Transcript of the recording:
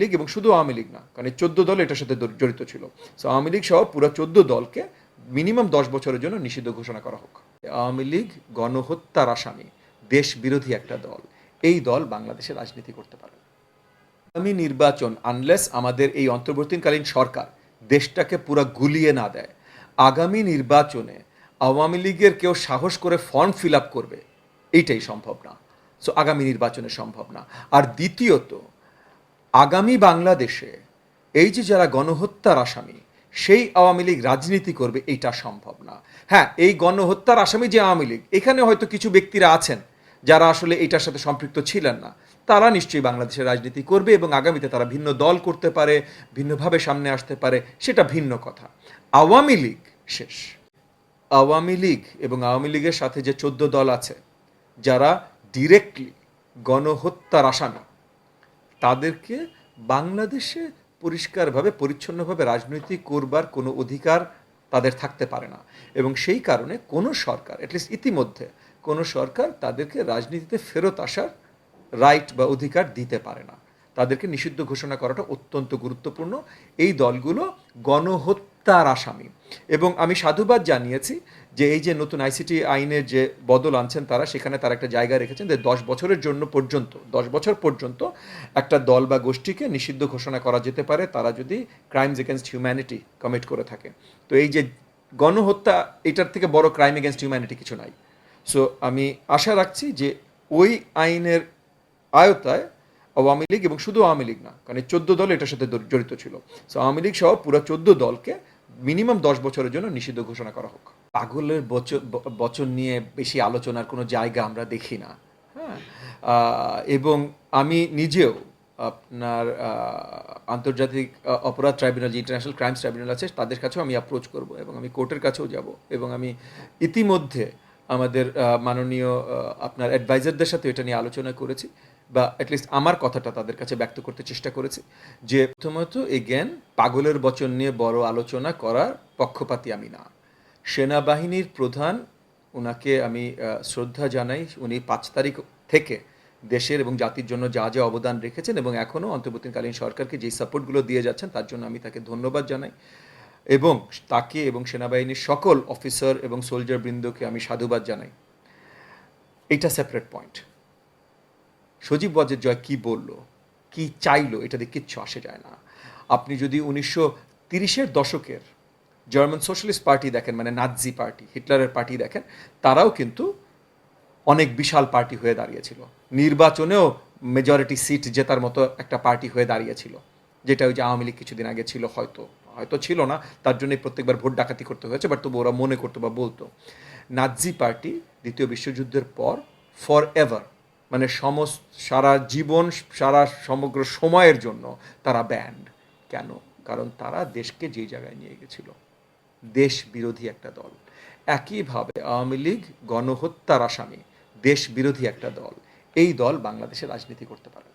লীগ এবং শুধু আওয়ামী লীগ না, কারণ এই চোদ্দ দল এটার সাথে জড়িত ছিল। সো আওয়ামী লীগ সহ পুরো চোদ্দ দলকে মিনিমাম দশ বছরের জন্য নিষিদ্ধ ঘোষণা করা হোক। আওয়ামী লীগ গণহত্যার আসামি দেশ বিরোধী একটা দল। এই দল বাংলাদেশে রাজনীতি করতে পারে। না। আগামী নির্বাচন আনলেস আমাদের এই অন্তর্বর্তীকালীন সরকার দেশটাকে পুরো গুলিয়ে না দেয়, আগামী নির্বাচনে আওয়ামী লীগের কেউ সাহস করে ফর্ম ফিল আপ করবে, এইটাই সম্ভব না। সো আগামী নির্বাচনে সম্ভব না। আর দ্বিতীয়ত আগামী বাংলাদেশে এই যে যারা গণহত্যার আসামি, সেই আওয়ামী লীগ রাজনীতি করবে এটা সম্ভব না। হ্যাঁ এই গণহত্যার আসামি যে আওয়ামী লীগ, এখানে হয়তো কিছু ব্যক্তিরা আছেন যারা আসলে এটার সাথে সম্পৃক্ত ছিলেন না। তারা নিশ্চয়ই বাংলাদেশের রাজনীতি করবে এবং আগামীতে তারা ভিন্ন দল করতে পারে, ভিন্নভাবে সামনে আসতে পারে, সেটা ভিন্ন কথা। আওয়ামী লীগ শেষ। আওয়ামী লীগ এবং আওয়ামী লীগের সাথে যে চোদ্দ দল আছে, যারা ডিরেক্টলি গণহত্যার আসামি তাদেরকে বাংলাদেশে পরিষ্কারভাবে, পরিচ্ছন্নভাবে রাজনীতি করবার কোনো অধিকার তাদের থাকতে পারে না। এবং সেই কারণে কোনো সরকার অ্যাটলিস্ট ইতিমধ্যে, কোনো সরকার তাদেরকে রাজনীতিতে ফেরত আসার রাইট বা অধিকার দিতে পারে না। তাদেরকে নিষিদ্ধ ঘোষণা করাটা অত্যন্ত গুরুত্বপূর্ণ। এই দলগুলো গণহত্যার আসামি। এবং আমি সাধুবাদ জানিয়েছি যে এই যে নতুন আইসিটি আইনের যে বদল আনছেন তারা, সেখানে তারা একটা জায়গা রেখেছেন যে দশ বছরের জন্য পর্যন্ত, দশ বছর পর্যন্ত একটা দল বা গোষ্ঠীকে নিষিদ্ধ ঘোষণা করা যেতে পারে, তারা যদি ক্রাইমস এগেনস্ট হিউম্যানিটি কমিট করে থাকে। তো এই যে গণহত্যা, এটার থেকে বড় ক্রাইম এগেনস্ট হিউম্যানিটি কিছু নাই। সো আমি আশা রাখছি যে ওই আইনের আয়তায় আওয়ামী লীগ, এবং শুধু আওয়ামী লীগ না, কারণ চোদ্দ দল এটার সাথে জড়িত ছিল। সো আওয়ামী লীগ সহ পুরো চোদ্দ দলকে মিনিমাম দশ বছরের জন্য নিষিদ্ধ ঘোষণা করা হোক। পাগলের বচন নিয়ে বেশি আলোচনার কোনো জায়গা আমরা দেখি না। হ্যাঁ? এবং আমি নিজেও আপনার আন্তর্জাতিক অপরাধ ট্রাইব্যুনাল, যে ইন্টারন্যাশনাল ক্রাইমস ট্রাইব্যুনাল আছে, তাদের কাছেও আমি অ্যাপ্রোচ করব এবং আমি কোর্টের কাছেও যাব এবং আমি ইতিমধ্যে আমাদের মাননীয় আপনার অ্যাডভাইজারদের সাথে এটা নিয়ে আলোচনা করেছি। বা অ্যাটলিস্ট আমার কথাটা তাদের কাছে ব্যক্ত করতে চেষ্টা করেছি, যে প্রথমত এই জ্ঞান পাগলের বচন নিয়ে বড় আলোচনা করার পক্ষপাতী আমি না। সেনাবাহিনীর প্রধান ওনাকে আমি শ্রদ্ধা জানাই, উনি পাঁচ তারিখ থেকে দেশের এবং জাতির জন্য যা যা অবদান রেখেছেন এবং এখনও অন্তর্বর্তীকালীন সরকারকে যেই সাপোর্টগুলো দিয়ে যাচ্ছেন, তার জন্য আমি তাকে ধন্যবাদ জানাই। এবং তাকে এবং সেনাবাহিনীর সকল অফিসার এবং সোলজার বৃন্দকে আমি সাধুবাদ জানাই। এটা সেপারেট পয়েন্ট সজীব ওয়াজের জয় কি বলল? কি চাইলো? এটাতে কিচ্ছু আসে যায় না। আপনি যদি উনিশশো তিরিশের দশকের জার্মান সোশ্যালিস্ট পার্টি দেখেন মানে নাৎজি পার্টি হিটলারের পার্টি দেখেন, তারাও কিন্তু অনেক বিশাল পার্টি হয়ে দাঁড়িয়েছিল। নির্বাচনেও মেজরিটি সিট জেতার মতো একটা পার্টি হয়ে দাঁড়িয়েছিল, যেটা ওই যে আওয়ামী লীগ কিছুদিন আগে ছিল, হয়তো হয়তো ছিল না, তার জন্যই প্রত্যেকবার ভোট ডাকাতি করতে হয়েছে বাট তবু ওরা মনে করতো বা বলতো। নাৎজি পার্টি দ্বিতীয় বিশ্বযুদ্ধের পর ফর এভার মানে সমস্ত সারা জীবন, সারা সমগ্র সময়ের জন্য তারা ব্যান্ড কেন? কারণ তারা দেশকে যে জায়গায় নিয়ে গেছিল। দেশ বিরোধী একটা দল। একইভাবে আওয়ামী লীগ গণহত্যার আসামি, দেশ বিরোধী একটা দল। এই দল বাংলাদেশে রাজনীতি করতে পারে।